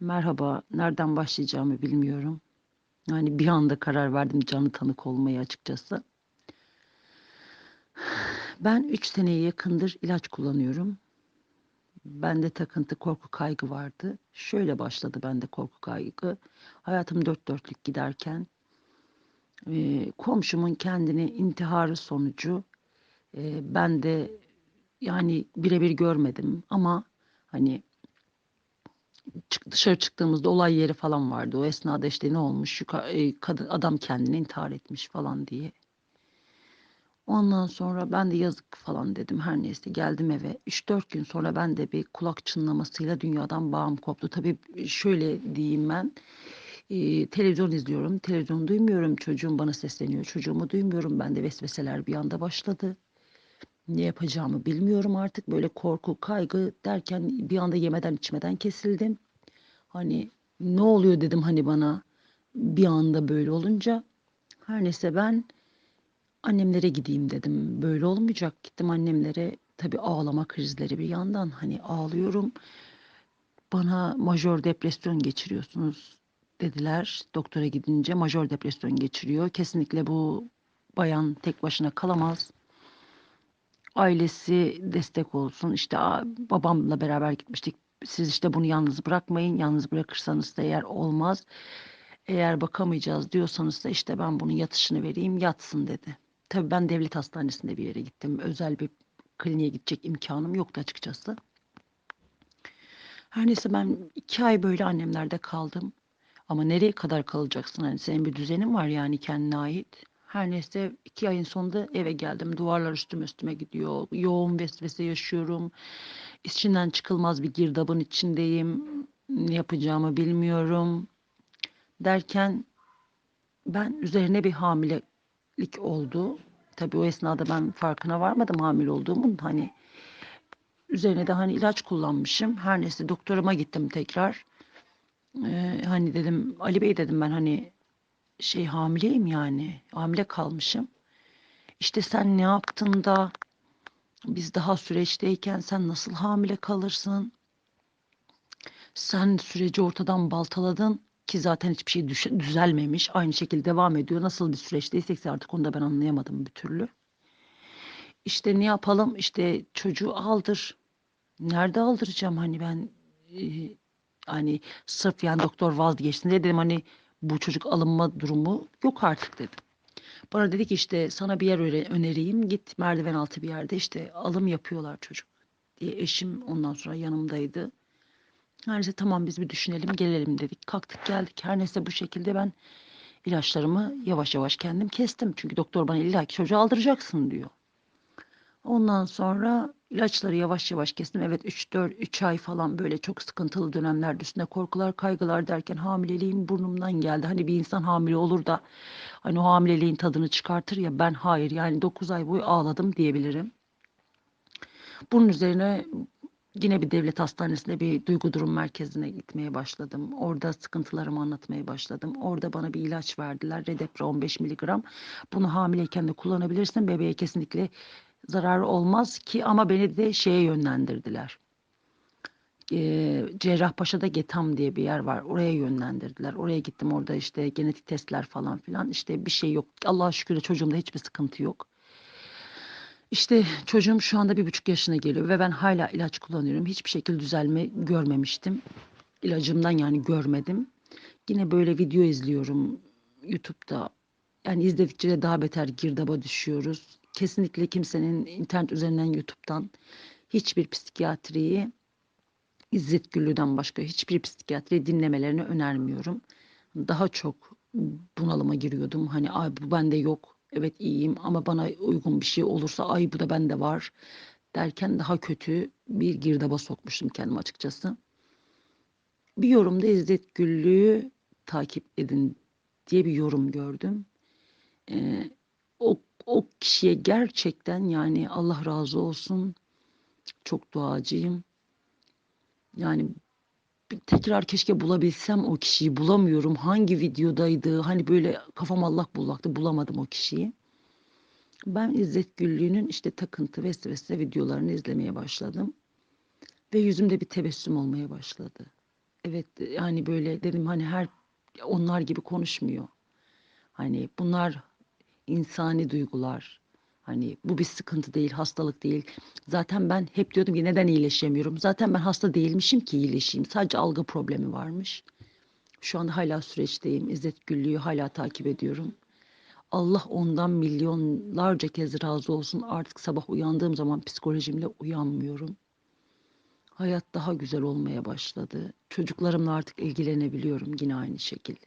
Merhaba, nereden başlayacağımı bilmiyorum. Yani bir anda karar verdim canlı tanık olmaya açıkçası. Ben 3 seneye yakındır ilaç kullanıyorum. Bende takıntı, korku, kaygı vardı. Şöyle başladı bende korku, kaygı. Hayatım dört dörtlük giderken e, komşumun kendini intiharı sonucu e, ben de yani birebir görmedim ama hani çık, dışarı çıktığımızda olay yeri falan vardı. O esnada işte ne olmuş? Şu ka- e, kadın adam kendini intihar etmiş falan diye. Ondan sonra ben de yazık falan dedim. Her neyse geldim eve. 3-4 gün sonra ben de bir kulak çınlamasıyla dünyadan bağım koptu. Tabii şöyle diyeyim ben. e, televizyon izliyorum. Televizyon duymuyorum. Çocuğum bana sesleniyor. Çocuğumu duymuyorum. Ben de vesveseler bir anda başladı. Ne yapacağımı bilmiyorum artık. Böyle korku, kaygı derken bir anda yemeden içmeden kesildim. Hani ne oluyor dedim hani bana bir anda böyle olunca. Her neyse ben annemlere gideyim dedim. Böyle olmayacak. Gittim annemlere. Tabii ağlama krizleri bir yandan. Hani ağlıyorum. Bana majör depresyon geçiriyorsunuz dediler. Doktora gidince majör depresyon geçiriyor. Kesinlikle bu bayan tek başına kalamaz. Ailesi destek olsun. İşte babamla beraber gitmiştik. Siz işte bunu yalnız bırakmayın. Yalnız bırakırsanız da eğer olmaz. Eğer bakamayacağız diyorsanız da işte ben bunun yatışını vereyim yatsın dedi. Tabii ben devlet hastanesinde bir yere gittim. Özel bir kliniğe gidecek imkanım yoktu açıkçası. Her neyse ben iki ay böyle annemlerde kaldım. Ama nereye kadar kalacaksın? Hani senin bir düzenin var yani kendine ait. Her neyse iki ayın sonunda eve geldim. Duvarlar üstüme üstüme gidiyor. Yoğun vesvese yaşıyorum. İçinden çıkılmaz bir girdabın içindeyim. Ne yapacağımı bilmiyorum. Derken ben üzerine bir hamilelik oldu. Tabii o esnada ben farkına varmadım hamile olduğumun. Hani üzerine de hani ilaç kullanmışım. Her neyse doktoruma gittim tekrar. Ee, hani dedim Ali Bey dedim ben hani şey hamileyim yani. Hamile kalmışım. İşte sen ne yaptın da biz daha süreçteyken sen nasıl hamile kalırsın? Sen süreci ortadan baltaladın ki zaten hiçbir şey düzelmemiş. Aynı şekilde devam ediyor. Nasıl bir süreçteysek artık onu da ben anlayamadım bir türlü. İşte ne yapalım? İşte çocuğu aldır. Nerede aldıracağım hani ben e, hani sırf yani doktor vazgeçsin diye dedim hani bu çocuk alınma durumu yok artık dedim. Bana dedi ki işte sana bir yer önereyim git merdiven altı bir yerde işte alım yapıyorlar çocuk diye eşim ondan sonra yanımdaydı. Her neyse tamam biz bir düşünelim gelelim dedik. Kalktık geldik. Her neyse bu şekilde ben ilaçlarımı yavaş yavaş kendim kestim. Çünkü doktor bana illa ki çocuğu aldıracaksın diyor. Ondan sonra ilaçları yavaş yavaş kestim. Evet 3-4 3 ay falan böyle çok sıkıntılı dönemlerde üstüne korkular, kaygılar derken hamileliğim burnumdan geldi. Hani bir insan hamile olur da hani o hamileliğin tadını çıkartır ya ben hayır yani 9 ay boyu ağladım diyebilirim. Bunun üzerine yine bir devlet hastanesinde bir duygu durum merkezine gitmeye başladım. Orada sıkıntılarımı anlatmaya başladım. Orada bana bir ilaç verdiler. Redepro 15 miligram. Bunu hamileyken de kullanabilirsin. Bebeğe kesinlikle zarar olmaz ki ama beni de şeye yönlendirdiler. Eee Cerrahpaşa'da Getam diye bir yer var. Oraya yönlendirdiler. Oraya gittim. Orada işte genetik testler falan filan. İşte bir şey yok. Allah'a şükür çocuğumda hiçbir sıkıntı yok. İşte çocuğum şu anda bir buçuk yaşına geliyor ve ben hala ilaç kullanıyorum. Hiçbir şekilde düzelme görmemiştim. İlacımdan yani görmedim. Yine böyle video izliyorum YouTube'da. Yani izledikçe de daha beter girdaba düşüyoruz. Kesinlikle kimsenin internet üzerinden YouTube'dan hiçbir psikiyatriyi İzzet Güllü'den başka hiçbir psikiyatri dinlemelerini önermiyorum. Daha çok bunalıma giriyordum. Hani ay bu bende yok. Evet iyiyim ama bana uygun bir şey olursa ay bu da bende var derken daha kötü bir girdaba sokmuştum kendimi açıkçası. Bir yorumda İzzet Güllü'yü takip edin diye bir yorum gördüm. Ee, o, kişiye gerçekten yani Allah razı olsun çok duacıyım. Yani tekrar keşke bulabilsem o kişiyi bulamıyorum. Hangi videodaydı? Hani böyle kafam allak bullaktı bulamadım o kişiyi. Ben İzzet Güllü'nün işte takıntı vesvese videolarını izlemeye başladım. Ve yüzümde bir tebessüm olmaya başladı. Evet yani böyle dedim hani her onlar gibi konuşmuyor. Hani bunlar insani duygular. Hani bu bir sıkıntı değil, hastalık değil. Zaten ben hep diyordum ki neden iyileşemiyorum? Zaten ben hasta değilmişim ki iyileşeyim. Sadece algı problemi varmış. Şu anda hala süreçteyim. İzzet Güllü'yü hala takip ediyorum. Allah ondan milyonlarca kez razı olsun. Artık sabah uyandığım zaman psikolojimle uyanmıyorum. Hayat daha güzel olmaya başladı. Çocuklarımla artık ilgilenebiliyorum yine aynı şekilde.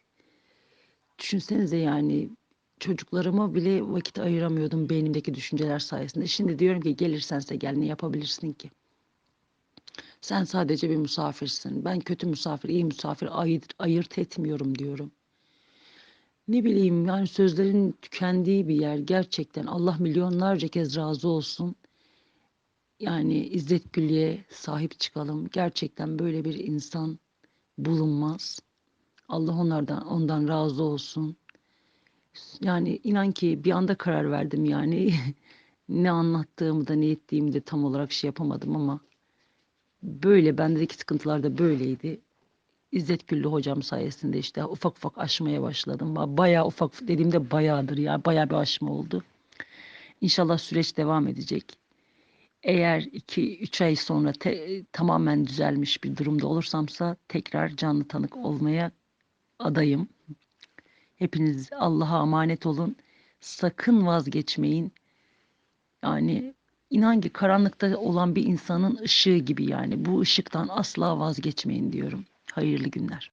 Düşünsenize yani çocuklarıma bile vakit ayıramıyordum beynimdeki düşünceler sayesinde. Şimdi diyorum ki gelirsense gel ne yapabilirsin ki? Sen sadece bir misafirsin. Ben kötü misafir, iyi misafir ayırt, ayırt etmiyorum diyorum. Ne bileyim yani sözlerin tükendiği bir yer gerçekten. Allah milyonlarca kez razı olsun. Yani İzzet Güllü'ye sahip çıkalım. Gerçekten böyle bir insan bulunmaz. Allah onlardan ondan razı olsun. Yani inan ki bir anda karar verdim yani. ne anlattığımı da ne ettiğimi de tam olarak şey yapamadım ama böyle bendeki sıkıntılar da böyleydi. İzzet Güllü hocam sayesinde işte ufak ufak aşmaya başladım. Ba- Bayağı ufak dediğimde bayağıdır ya. Bayağı bir aşma oldu. İnşallah süreç devam edecek. Eğer 2-3 ay sonra te- tamamen düzelmiş bir durumda olursamsa tekrar canlı tanık olmaya adayım. Hepiniz Allah'a emanet olun. Sakın vazgeçmeyin. Yani inan ki karanlıkta olan bir insanın ışığı gibi yani. Bu ışıktan asla vazgeçmeyin diyorum. Hayırlı günler.